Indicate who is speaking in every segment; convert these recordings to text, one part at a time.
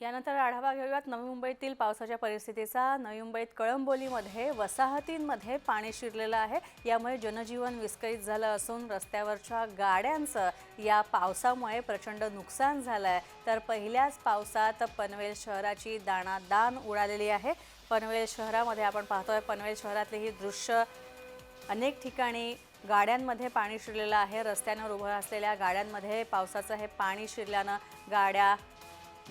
Speaker 1: यानंतर आढावा घेऊयात नवी मुंबईतील पावसाच्या परिस्थितीचा. नवी मुंबईत कळंबोलीमध्ये वसाहतींमध्ये पाणी शिरलेलं आहे. यामुळे जनजीवन विस्कळीत झालं असून रस्त्यावरच्या गाड्यांचं या पावसामुळे प्रचंड नुकसान झालं आहे तर पहिल्याच पावसात पनवेल शहराची दाणादान उडालेली आहे. पनवेल शहरामध्ये आपण पाहतोय पनवेल शहरातली ही दृश्य अनेक ठिकाणी गाड्यांमध्ये पाणी शिरलेलं आहे. रस्त्यांवर उभं असलेल्या गाड्यांमध्ये पावसाचं हे पाणी शिरल्यानं गाड्या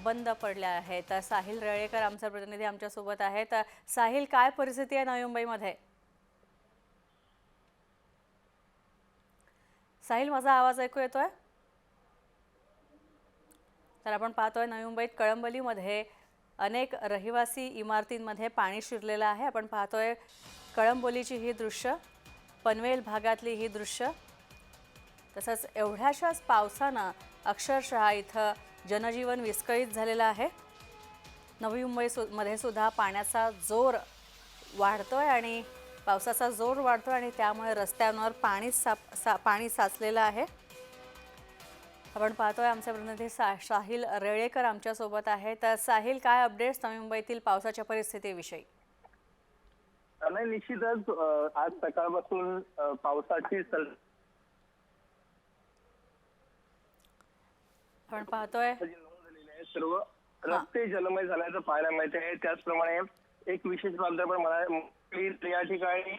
Speaker 1: बंद पडल्या आहेत. तर साहिल रळेकर आमचा प्रतिनिधी आमच्यासोबत आहे तर साहिल काय परिस्थिती आहे नवी मुंबईमध्ये? साहिल माझा आवाज ऐकू येतोय? तर आपण पाहतोय नवी मुंबईत कळंबलीमध्ये अनेक रहिवासी इमारतींमध्ये पाणी शिरलेलं आहे. आपण पाहतोय कळंबोलीची ही दृश्य पनवेल भागातली ही दृश्य तसंच एवढ्याशाच पावसानं अक्षरशः इथं जनजीवन विस्कळीत झालेलं आहे. नवी मुंबई सु मध्ये सुद्धा पाण्याचा जोर वाढतोय आणि पावसाचा जोर वाढतोय आणि त्यामुळे रस्त्यांवर पाणी साप सा पाणी साचलेलं आहे. आपण पाहतोय आमचे प्रतिनिधी सा साहिल रेळेकर आमच्यासोबत आहे. तर साहिल काय अपडेट्स नवी मुंबईतील पावसाच्या परिस्थितीविषयी?
Speaker 2: नाही निश्चितच आज सकाळपासून पावसाची
Speaker 1: आपण पाहतोय
Speaker 2: सर्व रस्ते जलमय झाल्याचं पाहायला मिळते आहे त्याचप्रमाणे एक विशेष बाब पण मला या ठिकाणी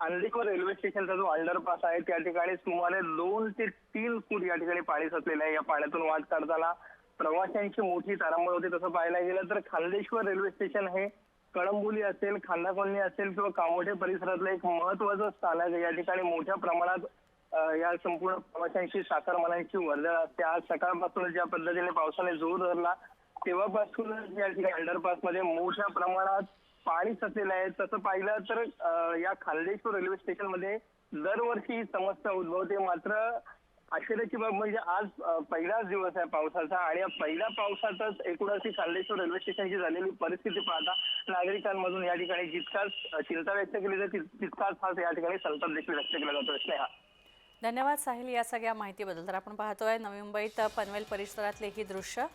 Speaker 2: अंधेश्वर रेल्वे स्टेशनचा जो अंडरपास आहे त्या ठिकाणी सुमारे दोन ते तीन फूट या ठिकाणी पाणी साचलेलं आहे. या पाण्यातून वाट काढताना प्रवाशांची मोठी तारांबळ होती तसं पाहायला गेलं तर खांदेश्वर रेल्वे स्टेशन हे कळंबोली असेल खांदा कॉलनी असेल किंवा कामोठे परिसरातलं एक महत्वाचं स्थानक आहे. या ठिकाणी मोठ्या प्रमाणात या संपूर्ण प्रवाशांची साखरमालांची वर्दळ असते आज सकाळपासून ज्या पद्धतीने पावसाने जोर धरला तेव्हापासूनच या ठिकाणी अंडरपासमध्ये मोठ्या प्रमाणात पाणी साचलेलं आहे. तसं पाहिलं तर या खालदेश्वर रेल्वे स्टेशनमध्ये दरवर्षी ही समस्या उद्भवते. मात्र आश्चर्याची बाब म्हणजे आज पहिलाच दिवस आहे पावसाचा आणि या पहिल्या पावसातच एकूणच ही रेल्वे स्टेशनची झालेली परिस्थिती पाहता नागरिकांमधून या ठिकाणी जितकाच चिंता व्यक्त केली जाते तितकाच हा या ठिकाणी संताप देखील व्यक्त केला जातो. स्नेहा.
Speaker 1: धन्यवाद साहिल या सगळ्या माहितीबद्दल. तर आपण पाहतोय नवी मुंबईत पनवेल परिसरातले ही दृश्य.